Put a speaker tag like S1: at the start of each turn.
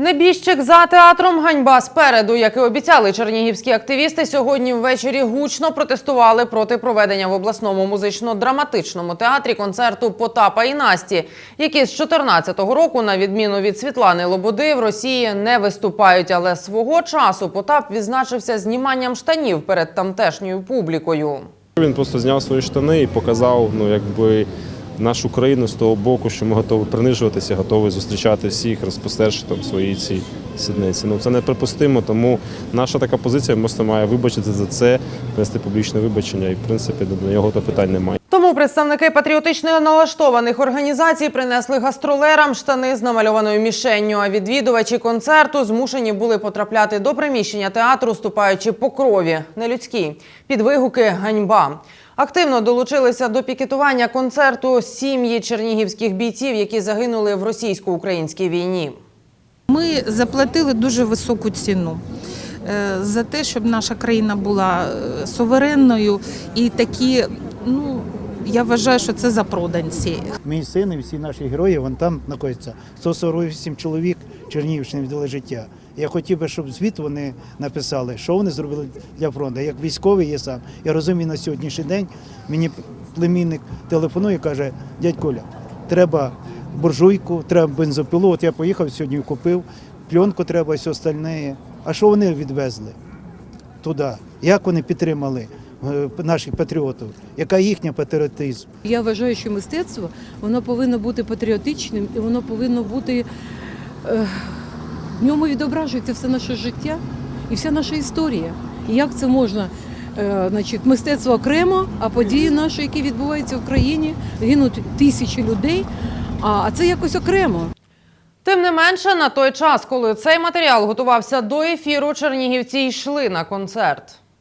S1: Небіжчик за театром ганьба спереду, як і обіцяли чернігівські активісти, сьогодні ввечері гучно протестували проти проведення в обласному музично-драматичному театрі концерту Потапа і Насті, які з 14-го року, на відміну від Світлани Лободи, в Росії не виступають. Але свого часу Потап відзначився зніманням штанів перед тамтешньою публікою.
S2: Він просто зняв свої штани і показав, ну якби нашу країну з того боку, що ми готові принижуватися, готові зустрічати всіх, розпостерши там свої ці сідниці. Ну це неприпустимо, тому наша така позиція просто має вибачитися за це, внести публічне вибачення, і в принципі до нього то питань немає.
S1: Тому представники патріотично налаштованих організацій принесли гастролерам штани з намальованою мішенню. А відвідувачі концерту змушені були потрапляти до приміщення театру, ступаючи по крові нелюдській під вигуки ганьба. Активно долучилися до пікетування концерту сім'ї чернігівських бійців, які загинули в російсько-українській війні.
S3: Ми заплатили дуже високу ціну е, за те, щоб наша країна була е, суверенною і такі, ну я вважаю, що це запроданці.
S4: Мій син і всі наші герої вон там знаходяться. 148 чоловік Чернігівщини віддали життя. Я хотів би, щоб звіт вони написали, що вони зробили для фронту. Як військовий є сам. Я розумію, на сьогоднішній день мені племінник телефонує і каже, дядь Коля, треба буржуйку, треба бензопилу. От я поїхав сьогодні, купив, пленку треба, все остальне. А що вони відвезли туди? Як вони підтримали е, наших патріотів? Яка їхня патріотизм?
S5: Я вважаю, що мистецтво воно повинно бути патріотичним і воно повинно бути е, в ньому відображується все наше життя і вся наша історія. І як це можна? е, Значить, мистецтво окремо, а події наші, які відбуваються в країні, гинуть тисячі людей, а а це якось окремо.
S1: Тим не менше, на той час, коли цей матеріал готувався до ефіру, чернігівці йшли на концерт.